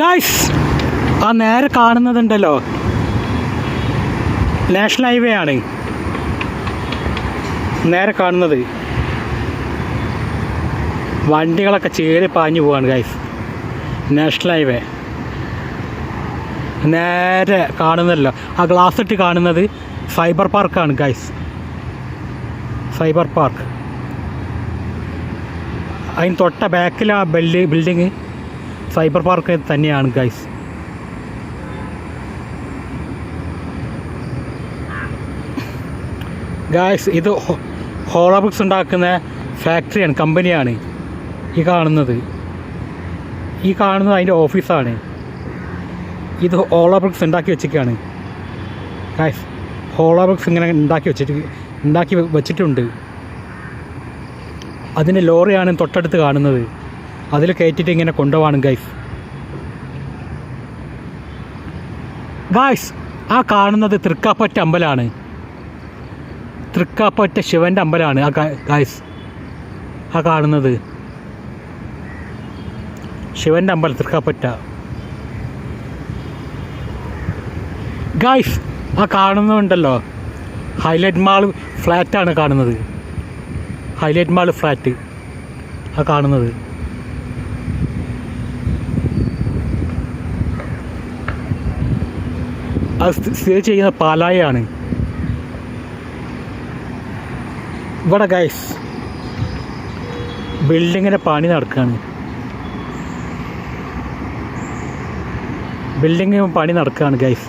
Guys ആ നേരെ കാണുന്നതുണ്ടല്ലോ. National highway ആണ്. നേരെ കാണുന്നത്. വണ്ടികളൊക്കെ ചേരി പാഞ്ഞു പോവാണ് ഗായ്സ് നാഷണൽ ഹൈവേ നേരെ കാണുന്നല്ലോ ആ ഗ്ലാസ് ഇട്ട് കാണുന്നത് ഫൈബർ പാർക്കാണ് ഗൈസ് ഫൈബർ പാർക്ക് അതിന് തൊട്ട ബാക്കിലാണ് ബിൽഡിങ് ഫൈബർ പാർക്ക് തന്നെയാണ് ഗൈസ് ഗായ്സ് ഇത് ഹോളോബ്രിക്സ് ഉണ്ടാക്കുന്ന ഫാക്ടറിയാണ് കമ്പനിയാണ് ഈ കാണുന്നത്. ഈ കാണുന്നത് അതിന്റെ ഓഫീസാണ് ഇത് ഹോളോബ്രിക്സ് ഉണ്ടാക്കി വെച്ചിരിക്കുകയാണ്. ഗായ്സ് ഹോളോബ്രിക്സ് ഇങ്ങനെ ഉണ്ടാക്കി വെച്ചിട്ട് ഉണ്ടാക്കി വെച്ചിട്ടുണ്ട്. അതിന്റെ ലോറിയാണ് തൊട്ടടുത്ത് കാണുന്നത്. അതിൽ കയറ്റിയിട്ട് ഇങ്ങനെ കൊണ്ടുപോവാണ് ഗൈസ് ഗായ്സ് ആ കാണുന്നത് തൃക്കാപ്പറ്റ അമ്പലമാണ് തൃക്കാപ്പറ്റ ശിവന്റെ അമ്പലമാണ് ആ ഗൈസ് ആ കാണുന്നത്. ശിവന്റെ അമ്പലം തൃക്കാപ്പറ്റ. ഗായ്സ് ആ കാണുന്നുണ്ടല്ലോ. ഹൈലൈറ്റ് മാൾ ഫ്ലാറ്റാണ് കാണുന്നത്. ഹൈലൈറ്റ് മാൾ ഫ്ലാറ്റ് ആ കാണുന്നത്. അത് സ്ഥി- സ്ഥിതി ചെയ്യുന്ന പാലായാണ്. ഇവിടെ ഗൈസ് ബിൽഡിങ്ങിന്റെ പണി നടക്കുകയാണ് ബിൽഡിങ് പണി നടക്കുകയാണ് ഗൈസ്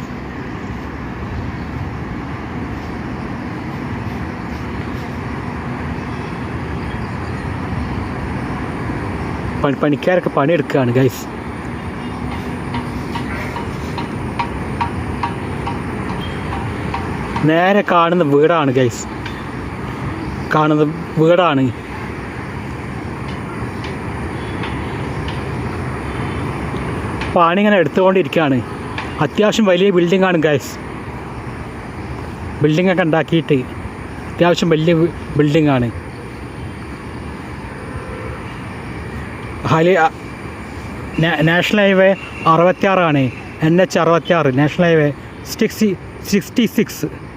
പണി പണിക്കാരൊക്കെ പണിയെടുക്കുകയാണ് ഗൈസ് നേരെ കാണുന്ന വീടാണ് ഗൈസ് കാണുന്ന വീടാണ്. പണിങ്ങനെ എടുത്തുകൊണ്ടിരിക്കുകയാണ് അത്യാവശ്യം വലിയ ബിൽഡിംഗ് ആണ് ഗൈസ് ബിൽഡിംഗ് ഒക്കെ ഉണ്ടാക്കിയിട്ട് അത്യാവശ്യം വലിയ ബിൽഡിംഗ് ആണ്. ഹൈലി നാഷണൽ ഹൈവേ അറുപത്തിയാറാണ്. എൻ എച്ച് അറുപത്തിയാറ് national highway sixty sixty six.